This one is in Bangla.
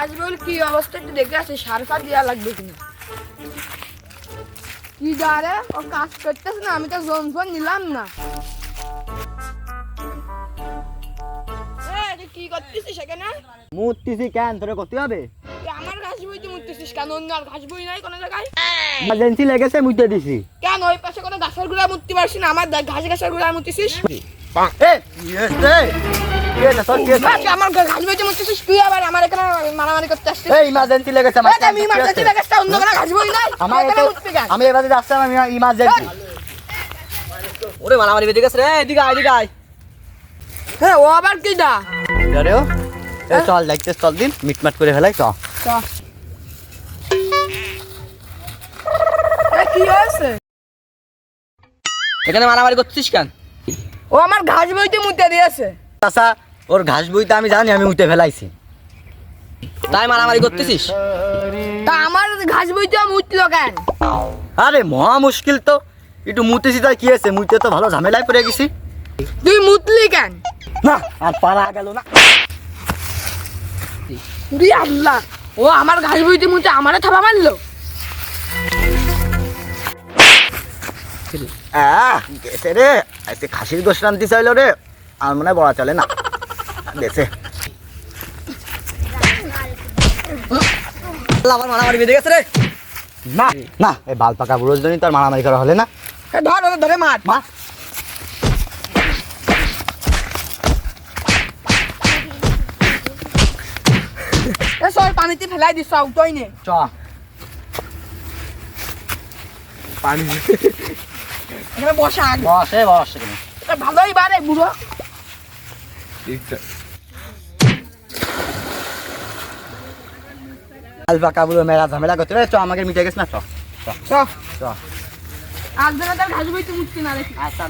আজ বল কি অবস্থা একটু দেখে আসি সার ফার দেওয়া লাগবে কিনা? কি ও কাজ করতেছে না আমি তো জোন ফোন নিলাম না। কি করতেছিস কেন তোরে করতে হবে? আমার ঘাস বইতে কেন? অন্য আর ঘাস বই নাই কোনো জায়গায়? লেগেছে দিছি। কেন ওই পাশে কোনো গাছের গুড়া মুততে পারছি না? আমার ঘাস গুড়া এ তোর কে তুই আমার ঘাস বইতে মুততেছিস তুই আবার আমার এখানে মারামারি করতে আসছিস? এই ইমার্জেন্সি লেগেছে আমার। আমি ইমার্জেন্সি লাগাচ্ছি অন্য কোনো ঘাস বই আমার তুই এখানে এটা- মুতবি কেন? আমি এবারে আসলাম আমি ইমার্জেন্সি। ওরে মারামারি বেঁধে গেছে রে এদিকে আয় এদিকে আয়। হ্যাঁ ও আবার কি দা আরে ও। চল দেখতে চল দিন মিটমাট করে ফেলাই তো এ, কি হয়েছে? এখানে মারামারি করছিস কেন? ও আমার ঘাস বইতে মুতে দিয়েছে। চাচা ওর ঘাস বইতে আমি জানি আমি উঠে ফেলাইছি। তাই মারামারি করতেছিস? তা আমার ঘাস বইতে মুতলো কেন? আরে মহা মুশকিল তো। একটু মুতেছি তাই কি আছে মুতে তো ভালো ঝামেলায় পড়ে গেছি। তুই মুতলি কেন? না আর পারা গেল না। উরি আল্লাহ। ও আমার ঘাস বইতে মুতে আমারে থাবা মারলো? আহ গেছে রে। এতে খাসির গোশ রান্তি চাইলো রে। আর মনে হয় বড়া চলে না। আল্লাহ, মারামারি বেঁধে গেছে রে। না না এই বাল পাকা বুড়োর জন্যই তোর মারামারি করা হলে না। ধর ধরে মার। মা। এ সব পানিতে ফেলাই দিস উঠোই নে। চ। পানি। এখানে বসা বসে বস। ভালোই বারে বুড়ো। বাল পাকা বুড়ো মেলা ঝামেলা করতে চ আমাকে মিটে গেছ না চ চ চ। আজ দিনে তার ঘাস বইতে মুতছি না রে আচ্ছা